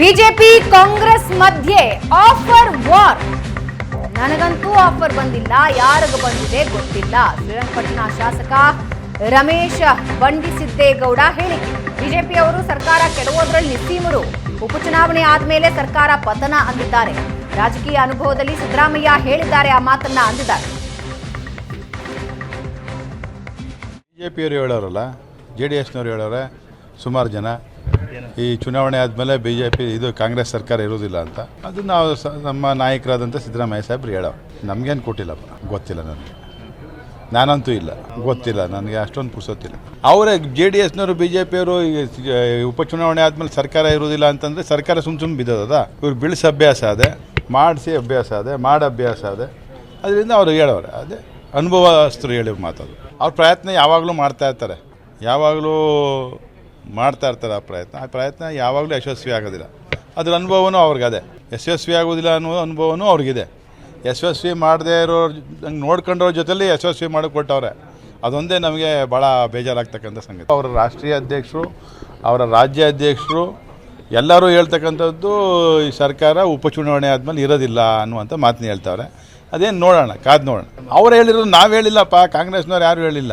BJP Congress ಮಧ್ಯೆ offer war. ನನಗಂತೂ offer ಬಂದಿಲ್ಲ, ಯಾರಿಗ ಬಂದಿದೆ ಗೊತ್ತಿಲ್ಲ. ಶ್ರೀರಂಗಪಟ್ಟಣ ಶಾಸಕ ರಮೇಶ್ ಬಂಡಿಸಿದ್ದೇಗೌಡ ಹೇಳಿಕೆ. ಬಿಜೆಪಿ ಅವರು ಸರ್ಕಾರ ಕೆಡವೋದ್ರಲ್ಲಿ ನಿಸ್ಸೀಮರು ಉಪಚುನಾವಣೆ ಆದ್ಮೇಲೆ ಸರ್ಕಾರ ಪತನ ಅಂದಿದ್ದಾರೆ. ರಾಜಕೀಯ ಅನುಭವದಲ್ಲಿ ಸಿದ್ದರಾಮಯ್ಯ ಹೇಳಿದ್ದಾರೆ, ಆ ಮಾತನ್ನ ಅಂದಿದ್ದಾರೆ. ಬಿಜೆಪಿಯವರು ಹೇಳೋರಲ್ಲ, ಜೆ ಡಿ ಎಸ್ನವ್ರು ಹೇಳೋರೆ ಸುಮಾರು ಜನ. ಈ ಚುನಾವಣೆ ಆದಮೇಲೆ ಬಿ ಜೆ ಪಿ ಇದು ಕಾಂಗ್ರೆಸ್ ಸರ್ಕಾರ ಇರೋದಿಲ್ಲ ಅಂತ. ಅದು ನಾವು ಸ, ನಮ್ಮ ನಾಯಕರಾದಂಥ ಸಿದ್ದರಾಮಯ್ಯ ಸಾಹೇಬ್ರು ಹೇಳೋ ನಮಗೇನು ಕೊಟ್ಟಿಲ್ಲಪ್ಪ ಗೊತ್ತಿಲ್ಲ ನನಗೆ. ನಾನಂತೂ ಇಲ್ಲ, ಗೊತ್ತಿಲ್ಲ, ನನಗೆ ಅಷ್ಟೊಂದು ಪುರ್ಸೊತ್ತಿಲ್ಲ. ಅವರೇ ಜೆ ಡಿ ಎಸ್ನವರು ಬಿ ಜೆ ಪಿಯವರು ಉಪಚುನಾವಣೆ ಆದಮೇಲೆ ಸರ್ಕಾರ ಇರೋದಿಲ್ಲ ಅಂತಂದರೆ ಸರ್ಕಾರ ಸುಮ್ಮ ಸುಮ್ಮ ಬಿದ್ದದ ಇವ್ರು ಬಿಳಿಸಿ ಅಭ್ಯಾಸ ಅದೇ, ಮಾಡಿಸಿ ಅಭ್ಯಾಸ ಅದೇ, ಮಾಡಿ ಅಭ್ಯಾಸ ಅದೇ. ಅದರಿಂದ ಅವ್ರು ಹೇಳೋರು, ಅದೇ ಅನುಭವಸ್ಥರು ಹೇಳಿ ಮಾತದು. ಅವ್ರ ಪ್ರಯತ್ನ ಯಾವಾಗಲೂ ಮಾಡ್ತಾ ಇರ್ತಾರೆ. ಯಾವಾಗಲೂ ಮಾಡ್ತಾ ಇರ್ತಾರೆ ಆ ಪ್ರಯತ್ನ. ಆ ಪ್ರಯತ್ನ ಯಾವಾಗಲೂ ಯಶಸ್ವಿ ಆಗೋದಿಲ್ಲ. ಅದ್ರ ಅನುಭವನೂ ಅವ್ರಿಗದೆ. ಯಶಸ್ವಿ ಆಗೋದಿಲ್ಲ ಅನ್ನೋ ಅನುಭವನೂ ಅವ್ರಿಗಿದೆ. ಯಶಸ್ವಿ ಮಾಡದೇ ಇರೋರು ಹಂಗೆ ನೋಡ್ಕೊಂಡಿರೋ ಜೊತೆಲಿ ಯಶಸ್ವಿ ಮಾಡಿಕೊಟ್ಟವ್ರೆ. ಅದೊಂದೇ ನಮಗೆ ಭಾಳ ಬೇಜಾರಾಗ್ತಕ್ಕಂಥ ಸಂಗತಿ. ಅವರ ರಾಷ್ಟ್ರೀಯ ಅಧ್ಯಕ್ಷರು, ಅವರ ರಾಜ್ಯ ಅಧ್ಯಕ್ಷರು, ಎಲ್ಲರೂ ಹೇಳ್ತಕ್ಕಂಥದ್ದು ಈ ಸರ್ಕಾರ ಉಪಚುನಾವಣೆ ಆದಮೇಲೆ ಇರೋದಿಲ್ಲ ಅನ್ನುವಂಥ ಮಾತನ್ನ ಹೇಳ್ತಾವ್ರೆ. ಅದೇನು ನೋಡೋಣ, ಕಾದು ನೋಡೋಣ. ಅವ್ರು ಹೇಳಿರೋದು ನಾವು ಹೇಳಿಲ್ಲಪ್ಪ, ಕಾಂಗ್ರೆಸ್ನವ್ರು ಯಾರು ಹೇಳಿಲ್ಲ.